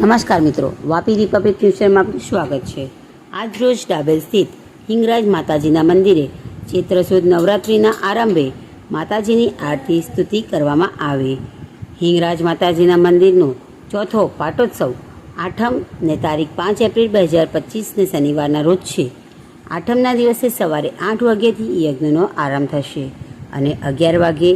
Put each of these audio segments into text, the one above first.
નમસ્કાર મિત્રો વાપી રિપબ્લિક ન્યૂઝમાં આપનું સ્વાગત છે. આજ રોજ ડાબેલ સ્થિત હિંગરાજ માતાજીના મંદિરે ચૈત્ર સુદ નવરાત્રિના આરંભે માતાજીની આરતી સ્તુતિ કરવામાં આવે. હિંગરાજ માતાજીના મંદિરનો ચોથો પાટોત્સવ આઠમ ને તારીખ પાંચ એપ્રિલ બે હજાર પચીસને શનિવારના રોજ છે. આઠમના દિવસે સવારે આઠ વાગ્યાથી યજ્ઞનો આરંભ થશે. અને અગિયાર વાગે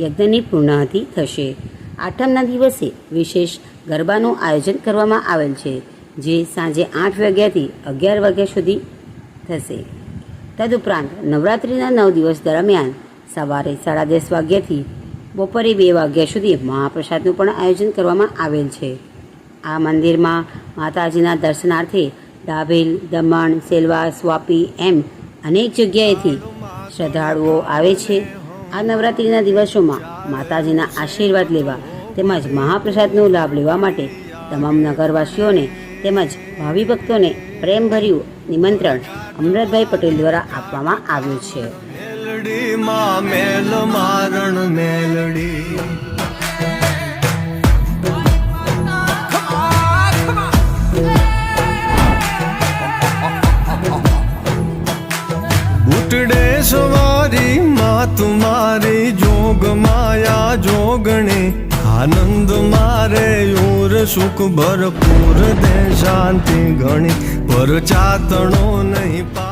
યજ્ઞની પૂર્ણાહતિ થશે. આઠમના દિવસે વિશેષ ગરબાનું આયોજન કરવામાં આવેલ છે, જે સાંજે આઠ વાગ્યાથી અગિયાર વાગ્યા સુધી થશે. તદુપરાંત નવરાત્રિના નવ દિવસ દરમિયાન સવારે સાડા દસ વાગ્યાથી બપોરે બે વાગ્યા સુધી મહાપ્રસાદનું પણ આયોજન કરવામાં આવેલ છે. આ મંદિરમાં માતાજીના દર્શનાર્થે ડાભેલ, દમણ સેલવાસ વાપી એમ અનેક જગ્યાએથી શ્રદ્ધાળુઓ આવે છે. આ નવરાત્રિના દિવસોમાં માતાજીના આશીર્વાદ લેવા તેમજ મહાપ્રસાદનો લાભ લેવા માટે તમામ નગરવાસીઓને તેમજ ભાવિ ભક્તોને પ્રેમભર્યું નિમંત્રણ અમરતભાઈ પટેલ દ્વારા આપવામાં આવ્યું છે. મેલડી બુટડે સવારી માં તુમારી જોગ માયા, જોગણે. આનંદ મારે ઓર સુખ ભરપૂર, દે શાંતિ ઘણી. પર ચાતણો નહીં પા